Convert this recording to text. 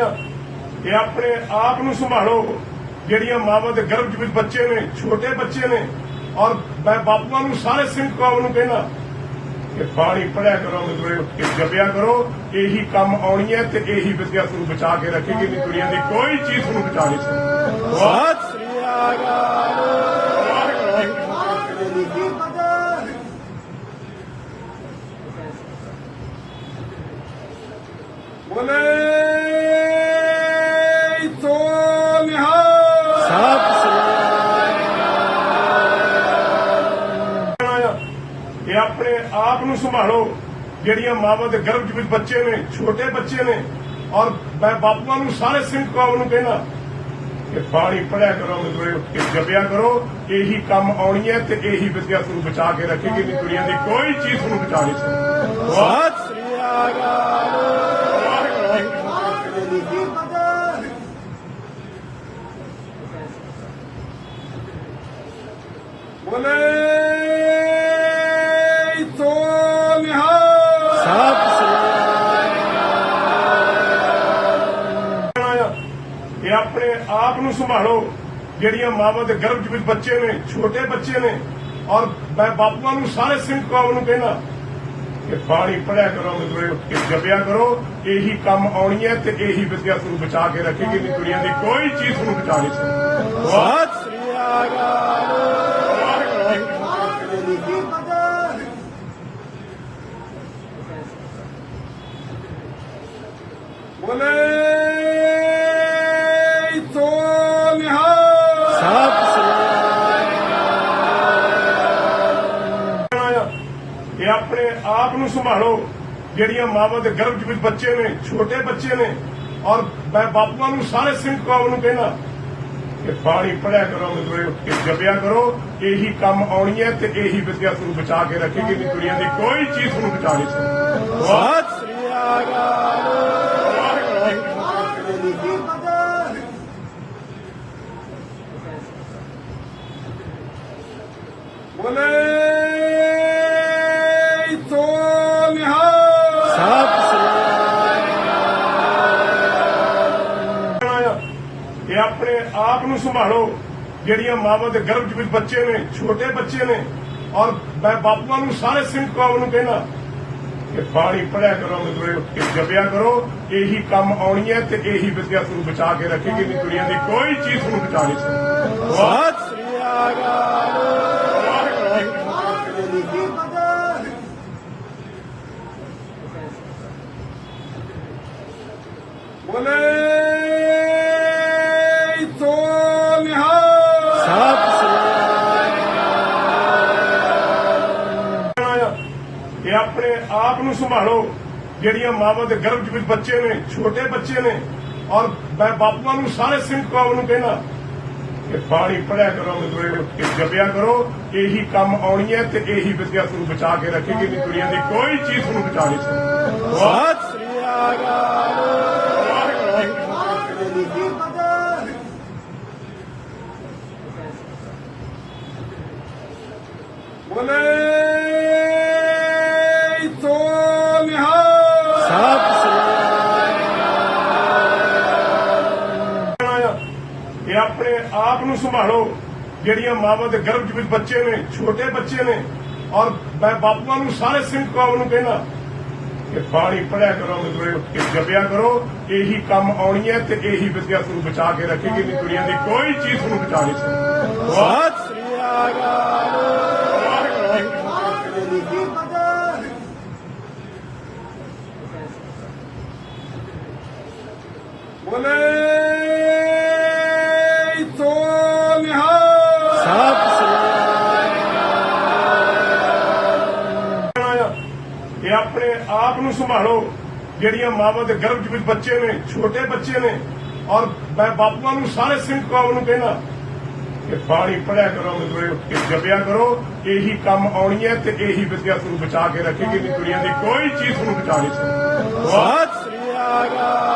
ਆ ਇਹ ਆਪਣੇ ਆਪ ਨੂੰ ਸੰਭਾਲੋ। ਜਿਹੜੀਆਂ ਮਾਵਾਂ ਦੇ ਗਰਭ ਵਿੱਚ ਬੱਚੇ ਨੇ ਛੋਟੇ ਬੱਚੇ ਨੇ ਔਰ ਮੈਂ ਬਾਪੂਆਂ ਨੂੰ ਸਾਰੇ ਸਿੰਘ ਕੌਮ ਨੂੰ ਕਹਿਣਾ ਕਿ ਬਾਣੀ ਪੜਿਆ ਕਰੋ ਮੇਰੇ ਉੱਠ ਕੇ ਜਪਿਆ ਕਰੋ। ਇਹੀ ਕੰਮ ਆਉਣੀ ਹੈ ਤੇ ਇਹੀ ਵਿਦਿਆ ਤੁਹਾਨੂੰ ਬਚਾ ਕੇ ਰੱਖੇਗੀ ਨਹੀਂ ਦੁਨੀਆ ਦੀ ਕੋਈ ਚੀਜ਼ ਤੁਹਾਨੂੰ ਬਚਾ ਨਹੀਂ ਸਕਦੀ। ਸਤਿ ਸ੍ਰੀ ਅਕਾਲ। ਕੀ ਬੋਲੇ। ਇਹ ਆਪਣੇ ਆਪ ਨੂੰ ਸੰਭਾਲੋ ਜਿਹੜੀਆਂ ਮਾਵਾਂ ਦੇ ਗਰਭ ਵਿੱਚ ਬੱਚੇ ਨੇ ਛੋਟੇ ਬੱਚੇ ਨੇ ਔਰ ਮੈਂ ਬਾਪੂਆਂ ਨੂੰ ਸਾਰੇ ਸਿੰਘ ਕੌਮ ਨੂੰ ਕਹਿਣਾ ਕਿ ਬਾਣੀ ਪੜਿਆ ਕਰੋ ਮੇਰੇ ਉੱਠ ਕੇ ਜਪਿਆ ਕਰੋ ਇਹੀ ਕੰਮ ਆਉਣੀ ਹੈ ਤੇ ਇਹੀ ਵਿਦਿਆ ਤੁਹਾਨੂੰ ਬਚਾ ਕੇ ਰੱਖੇਗੀ ਨਹੀਂ ਦੁਨੀਆ ਦੀ ਕੋਈ ਚੀਜ਼ ਤੁਹਾਨੂੰ ਬਚਾ ਨਹੀਂ ਸਕਦੀ। ਸਤਿ ਸ੍ਰੀ ਅਕਾਲ। ਕੀ ਬੋਲੇ। ਇਹ ਆਪਣੇ ਆਪ ਨੂੰ ਸੰਭਾਲੋ। ਜਿਹੜੀਆਂ ਮਾਵਾਂ ਦੇ ਗਰਭ ਵਿੱਚ ਬੱਚੇ ਨੇ ਛੋਟੇ ਬੱਚੇ ਨੇ ਔਰ ਮੈਂ ਬਾਪੂਆਂ ਨੂੰ ਸਾਰੇ ਸਿੰਘ ਕੌਮ ਨੂੰ ਕਹਿਣਾ ਕਿ ਬਾਣੀ ਪੜਿਆ ਕਰੋ ਮੇਰੇ ਉੱਠ ਕੇ ਜਪਿਆ ਕਰੋ। ਇਹੀ ਕੰਮ ਆਉਣੀ ਹੈ ਤੇ ਇਹੀ ਵਿਦਿਆ ਤੁਹਾਨੂੰ ਬਚਾ ਕੇ ਰੱਖੇਗੀ ਨਹੀਂ ਦੁਨੀਆ ਦੀ ਕੋਈ ਚੀਜ਼ ਤੁਹਾਨੂੰ ਬਚਾ ਨਹੀਂ ਸਕਦੀ। ਸਤਿ ਸ੍ਰੀ ਅਕਾਲ। ਬੋਲੇ। ਇਹ ਆਪਣੇ ਆਪ ਨੂੰ ਸੰਭਾਲੋ। ਜਿਹੜੀਆਂ ਮਾਵਾਂ ਦੇ ਗਰਭ ਵਿੱਚ ਬੱਚੇ ਨੇ ਛੋਟੇ ਬੱਚੇ ਨੇ ਔਰ ਮੈਂ ਬਾਪੂਆਂ ਨੂੰ ਸਾਰੇ ਸਿੰਘ ਕੌਮ ਨੂੰ ਕਹਿਣਾ ਕਿ ਬਾਣੀ ਪੜਿਆ ਕਰੋ ਮੇਰੇ ਕੇ ਜਪਿਆ ਕਰੋ। ਇਹੀ ਕੰਮ ਆਉਣੀ ਹੈ ਤੇ ਇਹੀ ਵਿਦਿਆ ਤੁਹਾਨੂੰ ਬਚਾ ਕੇ ਰੱਖੇਗੀ ਨਹੀਂ ਦੁਨੀਆ ਦੀ ਕੋਈ ਚੀਜ਼ ਤੁਹਾਨੂੰ ਬਚਾ ਨਹੀਂ ਸਕਦੀ। ਸਤਿ ਸ੍ਰੀ ਅਕਾਲ। ਕੀ ਬੋਲੇ। ਇਹ ਆਪਣੇ ਆਪ ਨੂੰ ਸੰਭਾਲੋ ਜਿਹੜੀਆਂ ਮਾਵਾਂ ਦੇ ਗਰਭ ਵਿੱਚ ਬੱਚੇ ਨੇ ਛੋਟੇ ਬੱਚੇ ਨੇ ਔਰ ਮੈਂ ਬਾਪੂਆਂ ਨੂੰ ਸਾਰੇ ਸਿੰਘ ਕੌਮ ਨੂੰ ਕਹਿਣਾ ਕਿ ਬਾਣੀ ਪੜਿਆ ਕਰੋ ਕੇ ਜਪਿਆ ਕਰੋ ਇਹੀ ਕੰਮ ਆਉਣੀ ਹੈ ਤੇ ਇਹੀ ਵਿਦਿਆ ਤੁਹਾਨੂੰ ਬਚਾ ਕੇ ਰੱਖੇਗੀ ਨਹੀਂ ਦੁਨੀਆ ਦੀ ਕੋਈ ਚੀਜ਼ ਤੁਹਾਨੂੰ ਬਚਾ ਨਹੀਂ ਸਕਦੀ। ਸਤਿ ਸ੍ਰੀ ਅਕਾਲ। ਕੀ ਬੋਲੇ। ਇਹ ਆਪਣੇ ਆਪ ਨੂੰ ਸੰਭਾਲੋ ਜਿਹੜੀਆਂ ਮਾਵਾਂ ਦੇ ਗਰਭ ਵਿੱਚ ਬੱਚੇ ਨੇ ਛੋਟੇ ਬੱਚੇ ਨੇ ਔਰ ਮੈਂ ਬਾਪੂਆਂ ਨੂੰ ਸਾਰੇ ਸਿੰਘ ਕੌਮ ਨੂੰ ਕਹਿਣਾ ਕਿ ਬਾਣੀ ਪੜਿਆ ਕਰੋ ਕੇ ਜਪਿਆ ਕਰੋ ਇਹੀ ਕੰਮ ਆਉਣੀ ਹੈ ਤੇ ਇਹੀ ਵਿਦਿਆ ਤੁਹਾਨੂੰ ਬਚਾ ਕੇ ਰੱਖੇਗੀ ਨਹੀਂ ਦੁਨੀਆ ਦੀ ਕੋਈ ਚੀਜ਼ ਤੁਹਾਨੂੰ ਬਚਾ ਨਹੀਂ ਸਕਦੀ। ਸਤਿ ਸ੍ਰੀ ਅਕਾਲ ਕੀ ਬੋਲੇ। ਇਹ ਆਪਣੇ ਆਪ ਨੂੰ ਸੰਭਾਲੋ ਜਿਹੜੀਆਂ ਮਾਵਾਂ ਦੇ ਗਰਭ ਵਿੱਚ ਬੱਚੇ ਨੇ ਛੋਟੇ ਬੱਚੇ ਨੇ ਔਰ ਮੈਂ ਬਾਪੂਆਂ ਨੂੰ ਸਾਰੇ ਸਿੰਘ ਕੌਮ ਨੂੰ ਕਹਿਣਾ ਕਿ ਬਾਣੀ ਪੜਿਆ ਕਰੋ ਉੱਠ ਕੇ ਜਪਿਆ ਕਰੋ ਇਹੀ ਕੰਮ ਆਉਣੀ ਹੈ ਤੇ ਇਹੀ ਵਿਦਿਆ ਤੁਹਾਨੂੰ ਬਚਾ ਕੇ ਰੱਖੇਗੀ ਨਹੀਂ ਦੁਨੀਆ ਦੀ ਕੋਈ ਚੀਜ਼ ਤੁਹਾਨੂੰ ਬਚਾ ਨਹੀਂ ਸਕਦੀ। ਸਤਿ ਸ੍ਰੀ ਅਕਾਲ। ਬੋਲੇ। ਇਹ ਆਪਣੇ ਆਪ ਨੂੰ ਸੰਭਾਲੋ। ਜਿਹੜੀਆਂ ਮਾਵਾਂ ਦੇ ਗਰਭ ਵਿੱਚ ਬੱਚੇ ਨੇ, ਛੋਟੇ ਬੱਚੇ ਨੇ, ਔਰ ਮੈਂ ਬਾਪੂਆਂ ਨੂੰ ਸਾਰੇ ਸਿੰਘ ਕੌਮ ਨੂੰ ਕਹਿਣਾ ਕਿ ਬਾਣੀ ਪੜਿਆ ਕਰੋ, ਮੇਰੇ ਉੱਠ ਕੇ ਜਪਿਆ ਕਰੋ। ਇਹੀ ਕੰਮ ਆਉਣੀ ਹੈ ਤੇ ਇਹੀ ਵਿਦਿਆ ਤੁਹਾਨੂੰ ਬਚਾ ਕੇ ਰੱਖੇਗੀ ਨਹੀਂ ਦੁਨੀਆ ਦੀ ਕੋਈ ਚੀਜ਼ ਤੁਹਾਨੂੰ ਬਚਾ ਨਹੀਂ ਸਕਦੀ। ਸਤਿ ਸ੍ਰੀ ਅਕਾਲ।